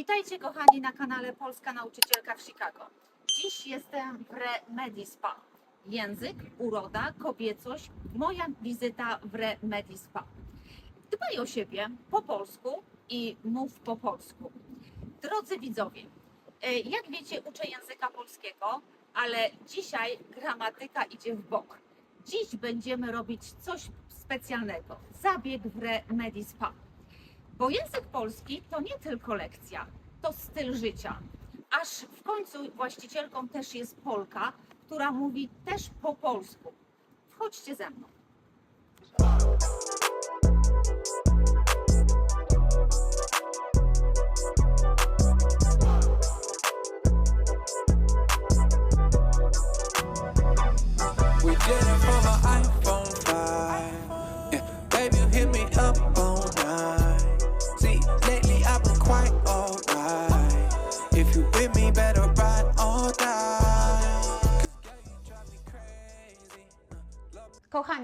Witajcie kochani na kanale Polska Nauczycielka w Chicago. Dziś jestem w Remedy Spa. Język, uroda, kobiecość, moja wizyta w Remedy Spa. Dbaj o siebie po polsku i mów po polsku. Drodzy widzowie, e, jak wiecie uczę języka polskiego, ale dzisiaj gramatyka idzie w bok. Dziś będziemy robić coś specjalnego. Zabieg w Remedy Spa. Bo język polski to nie tylko lekcja, to styl życia. Aż w końcu właścicielką też jest Polka, która mówi też po polsku. Wchodźcie ze mną.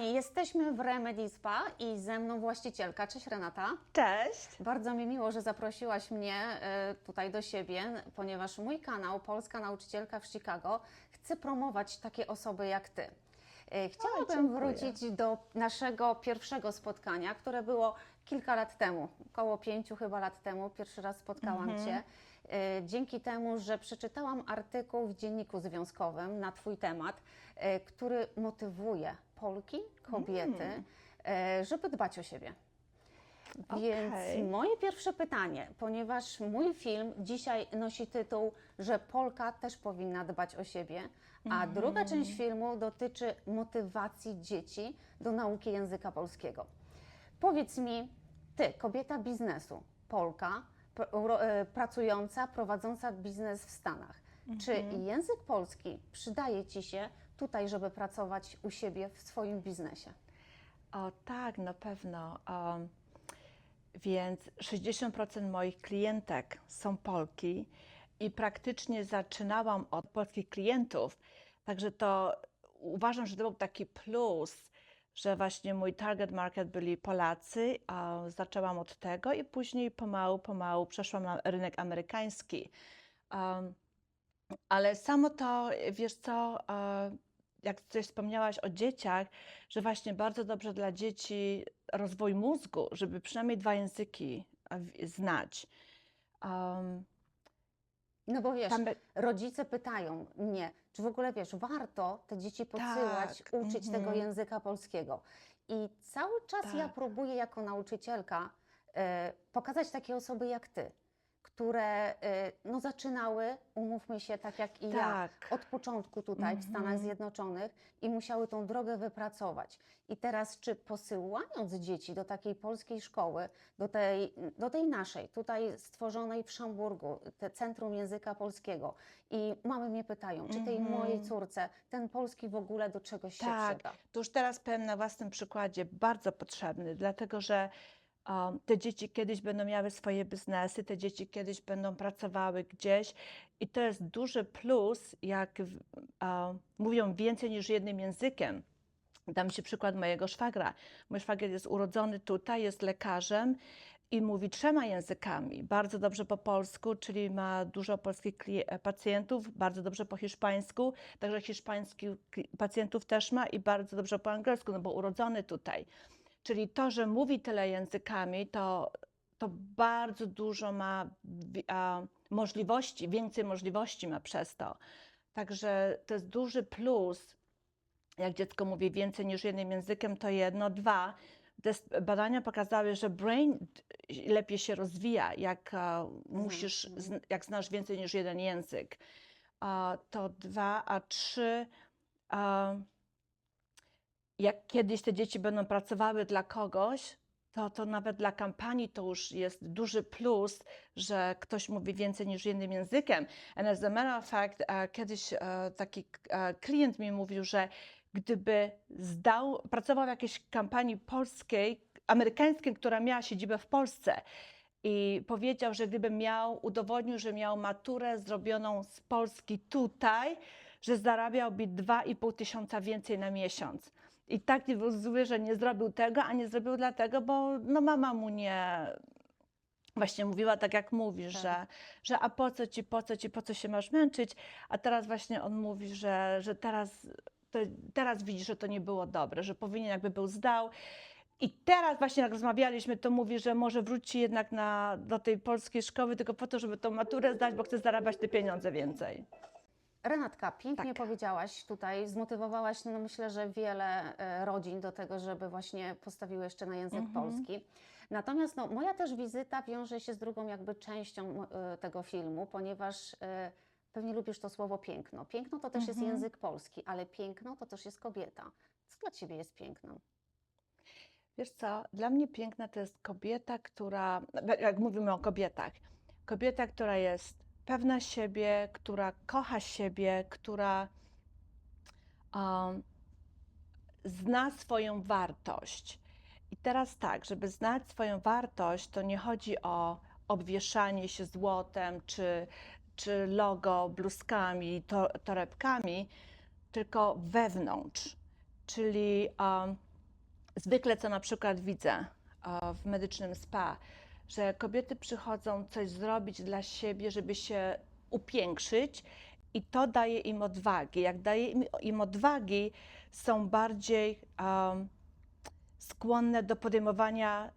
Kochani, jesteśmy w Remedy Spa i ze mną właścicielka. Cześć Renata. Cześć. Bardzo mi miło, że zaprosiłaś mnie e, tutaj do siebie, ponieważ mój kanał Polska Nauczycielka w Chicago chce promować takie osoby jak Ty. E, Chciałabym dziękuję. wrócić do naszego pierwszego spotkania, które było kilka lat temu, około pięciu chyba lat temu. Pierwszy raz spotkałam Mhm. Cię. E, Dzięki temu, że przeczytałam artykuł w dzienniku związkowym na Twój temat, który motywuje Polki, kobiety, Mm. e, żeby dbać o siebie. Więc Okej. moje pierwsze pytanie, ponieważ mój film dzisiaj nosi tytuł, że Polka też powinna dbać o siebie, a Mhm. druga część filmu dotyczy motywacji dzieci do nauki języka polskiego. Powiedz mi, ty, kobieta biznesu, Polka, pr- e, pracująca, prowadząca biznes w Stanach, czy Mhm. język polski przydaje ci się tutaj, żeby pracować u siebie w swoim biznesie? O tak, na pewno. Um, więc 60% moich klientek są Polki i praktycznie zaczynałam od polskich klientów. Także to uważam, że to był taki plus, że właśnie mój target market byli Polacy. A zaczęłam od tego i później pomału, pomału przeszłam na rynek amerykański. Um, ale samo to, wiesz co, e, jak coś wspomniałaś o dzieciach, że właśnie bardzo dobrze dla dzieci rozwój mózgu, żeby przynajmniej dwa języki e, w- znać. Um, No bo wiesz, tam rodzice pytają mnie, czy w ogóle wiesz, warto te dzieci podsyłać, Tak, uczyć tego mhm. języka polskiego. I cały czas ja Tak. próbuję jako nauczycielka e, pokazać takie osoby jak ty, które e, no, zaczynały, umówmy się, tak jak i ja, tak. od początku tutaj w Stanach Mhm. Zjednoczonych i musiały tą drogę wypracować. I teraz, czy posyłając dzieci do takiej polskiej szkoły, do tej, do tej naszej, tutaj stworzonej w Szamburgu, te Centrum Języka Polskiego, i mamy mnie pytają, czy tej mojej Mhm. córce ten polski w ogóle do czegoś się Tak, przyda? to już teraz powiem na własnym przykładzie, bardzo potrzebny, dlatego że te dzieci kiedyś będą miały swoje biznesy, te dzieci kiedyś będą pracowały gdzieś i to jest duży plus, jak mówią więcej niż jednym językiem. Dam Ci przykład mojego szwagra. Mój szwagier jest urodzony tutaj, jest lekarzem i mówi trzema językami. Bardzo dobrze po polsku, czyli ma dużo polskich e, pacjentów, bardzo dobrze po hiszpańsku, także hiszpańskich pacjentów też ma i bardzo dobrze po angielsku, no bo urodzony tutaj. Czyli to, że mówi tyle językami, to, to bardzo dużo ma możliwości, więcej możliwości ma przez to. Także to jest duży plus, jak dziecko mówi więcej niż jednym językiem, to jedno. Dwa, badania pokazały, że brain lepiej się rozwija, jak e, musisz, mhm. jak znasz więcej niż jeden język. To dwa, a trzy, jak kiedyś te dzieci będą pracowały dla kogoś, to, to nawet dla kampanii to już jest duży plus, że ktoś mówi więcej niż jednym językiem. And as a matter of fact, e, kiedyś e, taki e, klient mi mówił, że gdyby zdał, pracował w jakiejś kampanii polskiej, amerykańskiej, która miała siedzibę w Polsce i powiedział, że gdyby miał, udowodnił, że miał maturę zrobioną z Polski tutaj, że zarabiałby 2,5 tysiąca więcej na miesiąc. I tak nie był zły, że nie zrobił tego, a nie zrobił dlatego, bo no mama mu nie, właśnie mówiła tak, jak mówisz, Tak. że, że a po co ci, po co ci, po co się masz męczyć, a teraz właśnie on mówi, że, że teraz, to, teraz widzi, że to nie było dobre, że powinien jakby był zdał. I teraz właśnie jak rozmawialiśmy, to mówi, że może wróci jednak na, do tej polskiej szkoły tylko po to, żeby tą maturę zdać, bo chce zarabiać te pieniądze więcej. Renatka, pięknie Tak. powiedziałaś tutaj, zmotywowałaś, no myślę, że wiele e, rodzin do tego, żeby właśnie postawiły jeszcze na język Mhm. polski. Natomiast no, moja też wizyta wiąże się z drugą jakby częścią e, tego filmu, ponieważ e, pewnie lubisz to słowo piękno. Piękno to też jest Mhm. język polski, ale piękno to też jest kobieta. Co dla Ciebie jest pięknem? Wiesz co, dla mnie piękna to jest kobieta, która, jak mówimy o kobietach, kobieta, która jest pewna siebie, która kocha siebie, która um, zna swoją wartość. I teraz tak, żeby znać swoją wartość, to nie chodzi o obwieszanie się złotem czy, czy logo bluzkami, to, torebkami, tylko wewnątrz. Czyli um, zwykle co na przykład widzę e, w medycznym spa, że kobiety przychodzą coś zrobić dla siebie, żeby się upiększyć i to daje im odwagi. Jak daje im, im odwagi, są bardziej um, skłonne do podejmowania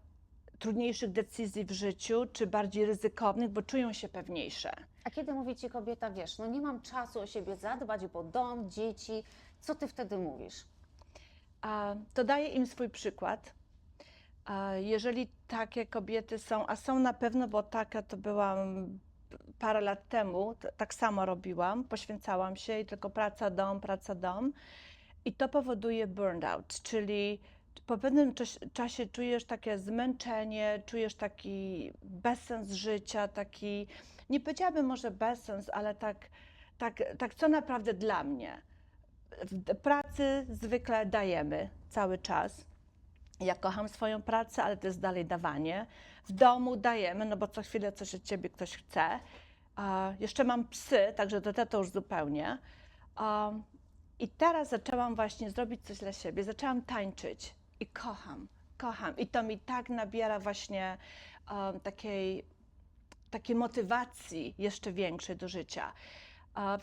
trudniejszych decyzji w życiu, czy bardziej ryzykownych, bo czują się pewniejsze. A kiedy mówi Ci kobieta, wiesz, no nie mam czasu o siebie zadbać, bo dom, dzieci, co Ty wtedy mówisz? a, to daje im swój przykład. Jeżeli takie kobiety są, a są na pewno, bo taka to byłam parę lat temu, tak samo robiłam, poświęcałam się i tylko praca, dom, praca, dom. I to powoduje burnout, czyli po pewnym czas, czasie czujesz takie zmęczenie, czujesz taki bezsens życia, taki, nie powiedziałabym może bezsens, ale tak, tak, tak co naprawdę dla mnie w pracy zwykle dajemy cały czas. Ja kocham swoją pracę, ale to jest dalej dawanie. W domu dajemy, no bo co chwilę coś od ciebie ktoś chce. Jeszcze mam psy, także to, to już zupełnie. I teraz zaczęłam właśnie zrobić coś dla siebie. Zaczęłam tańczyć i kocham, kocham. I to mi tak nabiera właśnie um, takiej, takiej motywacji jeszcze większej do życia.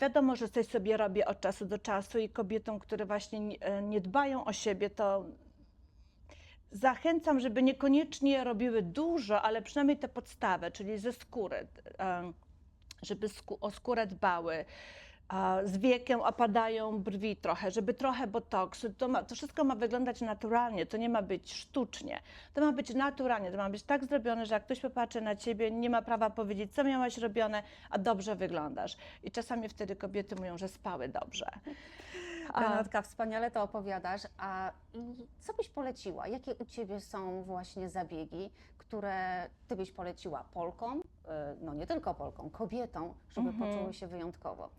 Wiadomo, że coś sobie robię od czasu do czasu i kobietom, które właśnie nie, e, nie dbają o siebie, to zachęcam, żeby niekoniecznie robiły dużo, ale przynajmniej te podstawę, czyli ze skóry, żeby o skórę dbały. Z wiekiem opadają brwi trochę, żeby trochę botoksu. To, ma, to wszystko ma wyglądać naturalnie, to nie ma być sztucznie. To ma być naturalnie, to ma być tak zrobione, że jak ktoś popatrzy na ciebie, nie ma prawa powiedzieć, co miałaś robione, a dobrze wyglądasz. I czasami wtedy kobiety mówią, że spały dobrze. Renatka, wspaniale to opowiadasz. A i co byś poleciła? Jakie u Ciebie są właśnie zabiegi, które Ty byś poleciła Polkom, y, no nie tylko Polkom, kobietom, żeby Mhm. poczuły się wyjątkowo?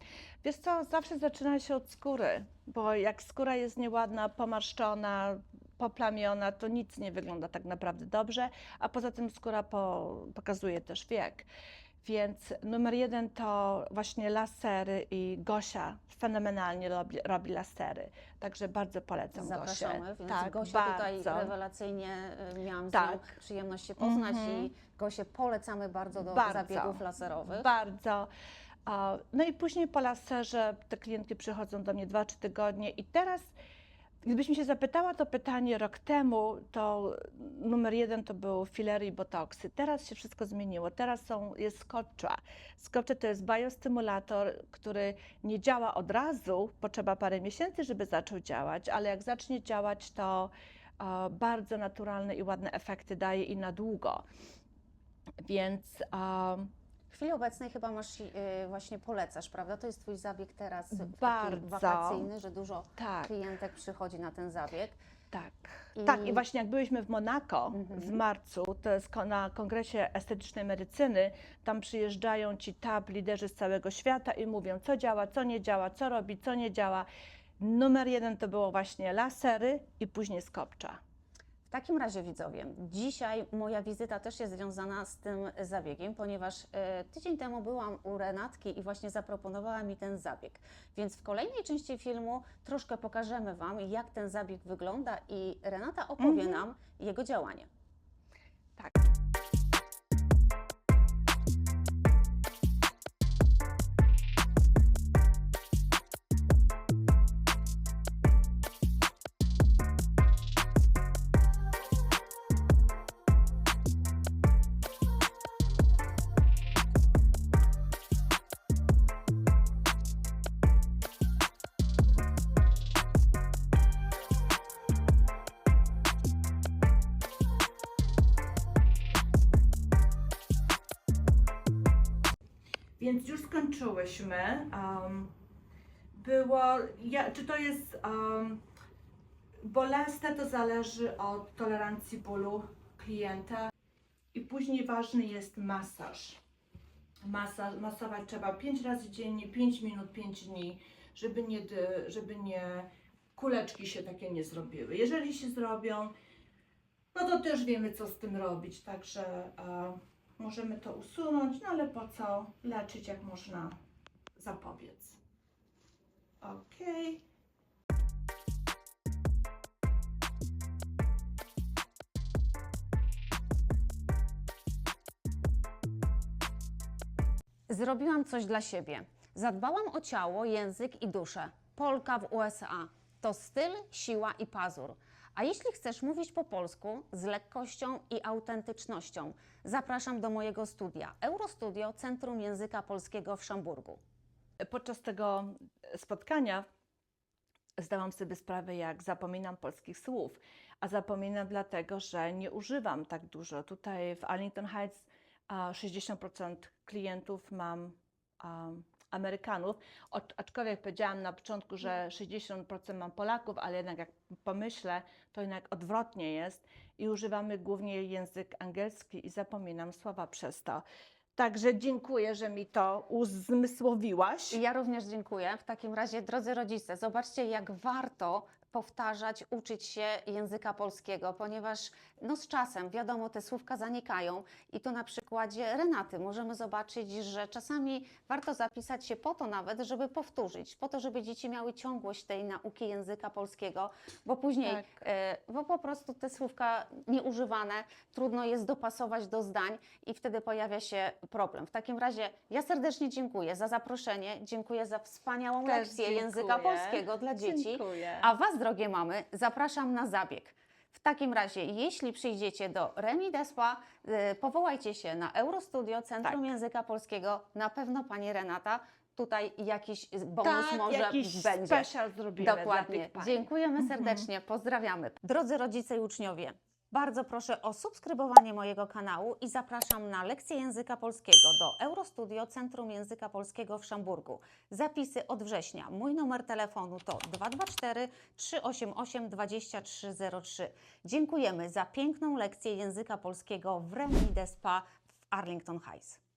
Wiesz co, zawsze zaczyna się od skóry, bo jak skóra jest nieładna, pomarszczona, poplamiona, to nic nie wygląda tak naprawdę dobrze, a poza tym skóra po, pokazuje też wiek. Więc numer jeden to właśnie lasery i Gosia fenomenalnie robi, robi lasery, także bardzo polecam Zapraszamy, Gosię. więc tak, Gosia tutaj bardzo. rewelacyjnie y, miałam Tak. przyjemność się poznać Mhm. i Gosię polecamy bardzo do Bardzo. zabiegów laserowych. Bardzo. No i później po laserze te klientki przychodzą do mnie 2-3 tygodnie i teraz, gdybyś mi się zapytała to pytanie rok temu, to numer jeden to był filery i botoksy. Teraz się wszystko zmieniło. Teraz są, jest Scotcha. Scotcha to jest biostymulator, który nie działa od razu, potrzeba parę miesięcy, żeby zaczął działać, ale jak zacznie działać, to e, bardzo naturalne i ładne efekty daje i na długo. Więc em, W chwili obecnej chyba masz, y, właśnie polecasz, prawda? To jest Twój zabieg teraz Bardzo. wakacyjny, że dużo tak. klientek przychodzi na ten zabieg. Tak. I- Tak, i właśnie jak byliśmy w Monako Mhm. w marcu, to jest na kongresie estetycznej medycyny, tam przyjeżdżają ci tab liderzy z całego świata i mówią, co działa, co nie działa, co robi, co nie działa. Numer jeden to było właśnie lasery i później skopcza. W takim razie widzowie, dzisiaj moja wizyta też jest związana z tym zabiegiem, ponieważ e, tydzień temu byłam u Renatki i właśnie zaproponowała mi ten zabieg. Więc w kolejnej części filmu troszkę pokażemy Wam, jak ten zabieg wygląda i Renata opowie Mhm. nam jego działanie. Więc już skończyłyśmy. Um, było, ja, czy to jest um, bolesne, to zależy od tolerancji bólu klienta. I później ważny jest masaż. Masować trzeba 5 razy dziennie, 5 minut, 5 dni, żeby nie, żeby nie kuleczki się takie nie zrobiły. Jeżeli się zrobią, no to też wiemy, co z tym robić, także możemy to usunąć, no ale po co leczyć, jak można zapobiec. Ok. Zrobiłam coś dla siebie. Zadbałam o ciało, język i duszę. Polka w USA. To styl, siła i pazur. A jeśli chcesz mówić po polsku z lekkością i autentycznością, zapraszam do mojego studia Eurostudio Centrum Języka Polskiego w Szamburgu. Podczas tego spotkania zdałam sobie sprawę, jak zapominam polskich słów. A zapominam dlatego, że nie używam tak dużo. Tutaj w Arlington Heights a, 60% klientów mam Amerykanów, aczkolwiek powiedziałam na początku, że 60% mam Polaków, ale jednak jak pomyślę, to jednak odwrotnie jest i używamy głównie język angielski i zapominam słowa przez to. Także dziękuję, że mi to uzmysłowiłaś. Ja również dziękuję. W takim razie, drodzy rodzice, zobaczcie, jak warto powtarzać, uczyć się języka polskiego, ponieważ no z czasem, wiadomo, te słówka zanikają i tu na przykładzie Renaty możemy zobaczyć, że czasami warto zapisać się po to nawet, żeby powtórzyć, po to, żeby dzieci miały ciągłość tej nauki języka polskiego, bo później, Tak. e, bo po prostu te słówka nieużywane trudno jest dopasować do zdań i wtedy pojawia się problem. W takim razie ja serdecznie dziękuję za zaproszenie, dziękuję za wspaniałą Też lekcję języka dziękuję. polskiego dla dzieci. Dziękuję. A Was, drogie mamy, zapraszam na zabieg. W takim razie, jeśli przyjdziecie do Remi Despa, y, powołajcie się na Eurostudio Centrum Tak. Języka Polskiego. Na pewno Pani Renata tutaj jakiś bonus tak, może jakiś będzie. special zrobimy Dokładnie. Dziękujemy Mhm. serdecznie, pozdrawiamy. Drodzy rodzice i uczniowie, bardzo proszę o subskrybowanie mojego kanału i zapraszam na lekcję języka polskiego do Eurostudio Centrum Języka Polskiego w Szamburgu. Zapisy od września. Mój numer telefonu to 224 388 2303. Dziękujemy za piękną lekcję języka polskiego w Remide Spa w Arlington Heights.